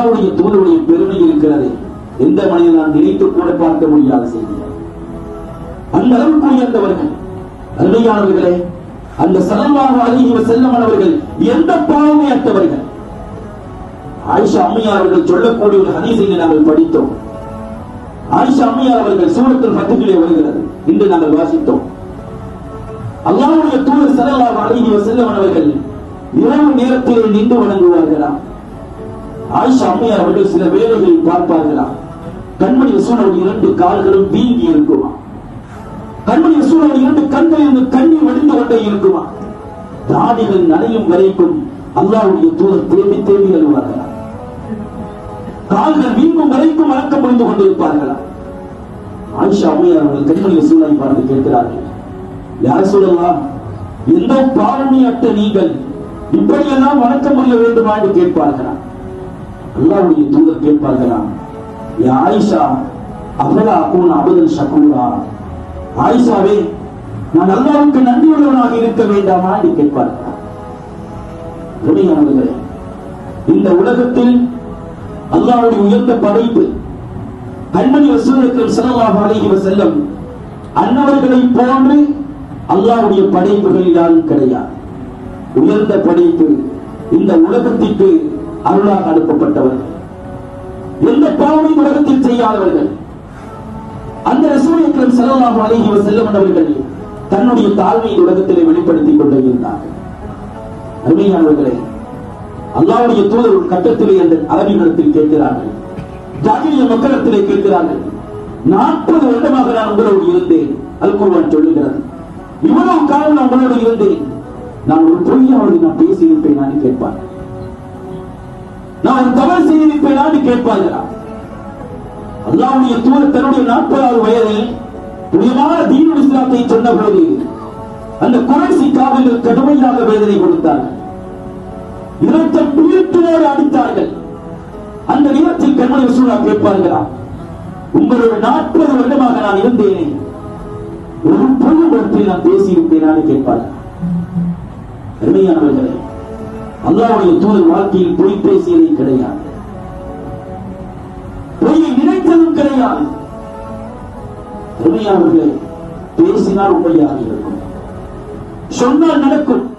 அல்லாவுடைய தூதருடைய பெருமை இருக்கிறது. எந்த மனிதன் நான் நினைத்து கூட பார்க்க முடியாத செய்தி. அந்த அளவுக்கு உயர்ந்தவர்கள். அருமையானவர்களே அந்த சலமாக அழகிய செல்லமானவர்கள் எந்த பாவமே அற்றவர்கள் ஆயிஷா அம்மையார் அவர்கள் சொல்லக்கூடிய ஒரு ஹதீசை நாங்கள் படித்தோம். ஆயிஷா அம்மையார் அவர்கள் சூரத்தில் பத்துக்களே வருகிறது. இன்று நாங்கள் வாசித்தோம். அல்லாவுடைய தூதர் சலமாக அலைஹி செல்லமானவர்கள் இரவு நேரத்திலே நின்று வணங்குவார்களாம் ஆயிஷா அம்மையார் அவர்கள் சில வேலைகளில் பார்ப்பார்களாம் கண்மணி ரசூலோட இரண்டு கால்களும் வீங்கி இருக்குமா? கண்மணி ரசூலோட இரண்டு கண்களில் இருந்து கண்ணீர் வடிந்து கொண்டே இருக்குமா? தாடிகள் நனையும் வரைக்கும் அல்லாவுடைய தூதர் தேடி தேடி அழுவார்களா? கால்கள் வீங்கும் வரைக்கும் வழக்கம் புரிந்து கொண்டிருப்பார்களா? ஆயிஷா அம்மையார் அவர்கள் கண்மணி ரசூலை பார்த்து கேட்கிறார்கள். யார் சொல்லலாம் எந்த பாவமே அற்ற நீங்கள் இப்படியெல்லாம் வணக்கம் புரிய வேண்டுமா? என்று கேட்பார்களா? அல்லாவுடைய தூதர் கேட்பார்களா? யா ஆயிஷா அபலா அகூன் அபதன் ஷக்கூரா ஆயிஷாவே நான் அல்லாவுக்கு நன்றியுள்ளவனாக இருக்க வேண்டாமா? என்று கேட்பார். துணையானவர்களே இந்த உலகத்தில் அல்லாவுடைய உயர்ந்த படைப்பு கண்மணி வசூலுக்கு செலவாக அழகி செல்லும் அன்னவர்களை போன்று அல்லாவுடைய படைப்புகள் யாரும் கிடையாது. உயர்ந்த படைப்பு இந்த உலகத்திற்கு அருளாக அனுப்பப்பட்டவர்கள் எந்த பாவமும் உலகத்தில் செய்யாதவர்கள். அந்த ரசூலியம் செலவாக அழகி செல்லும் அவர்கள் தன்னுடைய தாழ்மையை உலகத்திலே வெளிப்படுத்திக் கொண்டே இருந்தார்கள் அருமையானவர்களே அல்லாவுடைய தூதர் ஒரு கட்டத்திலே அந்த அரபிகளிடத்தில் கேட்கிறார்கள். ஜாகிரிய மக்களிடத்திலே கேட்கிறார்கள். நாற்பது வருடமாக நான் உங்களோடு இருந்தேன் அல் குர்ஆன் சொல்லுகிறது. இவ்வளவு காலம் நான் உங்களோடு இருந்தேன். நான் ஒரு பொய்யாவது நான் பேசியிருப்பேன் நான் கேட்பான் நான் தவறு செய்திருப்பேன் நான் கேட்பார்களா அல்லாவுடைய தூதர் தன்னுடைய நாற்பதாவது வயதில் புனிதமான தீனுல் இஸ்லாத்தை சொன்ன பொழுது அந்த குறைசி காவலர்கள் கடுமையாக வேதனை கொடுத்தார்கள் இரத்த பிரித்தோடு அடித்தார்கள். அந்த நேரத்தில் கண்மணி வசூலா கேட்பார்களா? உங்களோட நாற்பது வருடமாக நான் இருந்தேனே. ஒரு பொருள் இடத்தில் நான் பேசியிருப்பேனான்னு கேட்பார்கள் அருமையானவர்களே அல்லாவுடைய தூதர் வாழ்க்கையில் பொய் பேசியது கிடையாது. பொய்யை நினைத்ததும் கிடையாது. அருமையானவர்களே பேசினால் உண்மையாக இருக்கும். சொன்னால் நடக்கும்.